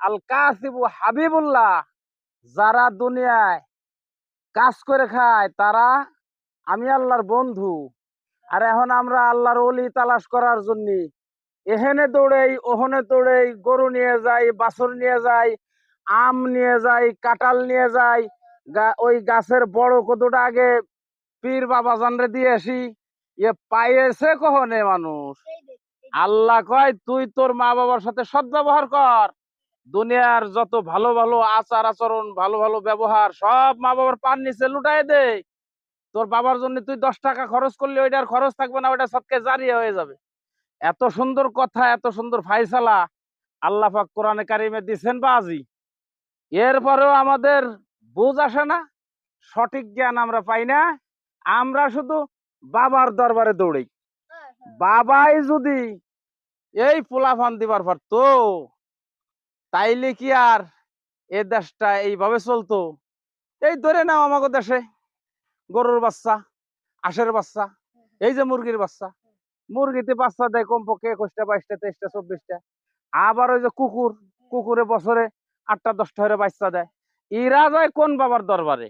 আল কাসিবু হাবিবুল্লাহ যারা দুনিয়ায় কাজ করে খায় তারা আমি আল্লাহর বন্ধু। আর এখন আমরা আল্লাহর অলি তালাশ করার জন্য এহেনে দৌড়েই ওখানে দৌড়েই গরু নিয়ে যাই বাছর নিয়ে যাই আম নিয়ে যাই কাঁঠাল নিয়ে যাই ওই গাছের বড় কতটা আগে পীর বাবা জানরে দিয়ে আসি এ পাইয়েছে কখনে মানুষ। আল্লাহ কয় তুই তোর মা বাবার সাথে সদ্ব্যবহার কর। দুনিয়ার যত ভালো ভালো আচার আচরণ ভালো ভালো ব্যবহার সব মা বাবার পান নিচে লুটাই দে। তোর বাবার জন্য তুই দশ টাকা খরচ করলে ওইটার খরচ থাকবে না ওইটা সবকে জারিয়ে হয়ে যাবে। এত সুন্দর কথা এত সুন্দর ফাইসালা আল্লাহ পাক কোরআনে কারিমে দিচ্ছেন বাজি এরপরেও আমাদের বুঝ আসে না সঠিক জ্ঞান আমরা পাই না আমরা শুধু বাবার দরবারে দৌড়ি বাবাই যদি এই পোলাফান দিবার পারতো তাইলে কি আর এ দেশটা এইভাবে চলতো? এই ধরে নাও আমাকে দেশে। গরুর বাচ্চা আশের বাচ্চা, এই যে মুরগির বাচ্চা। মুরগিতে বাচ্চা দেয় কমপক্ষে একুশটা, বাইশটা, তেইশটা, চব্বিশটা। আবার ওই যে কুকুর, কুকুরে বছরে আটটা, দশটা হয়ে বাচ্চা দেয়। এরা যায় কোন বাবার দরবারে?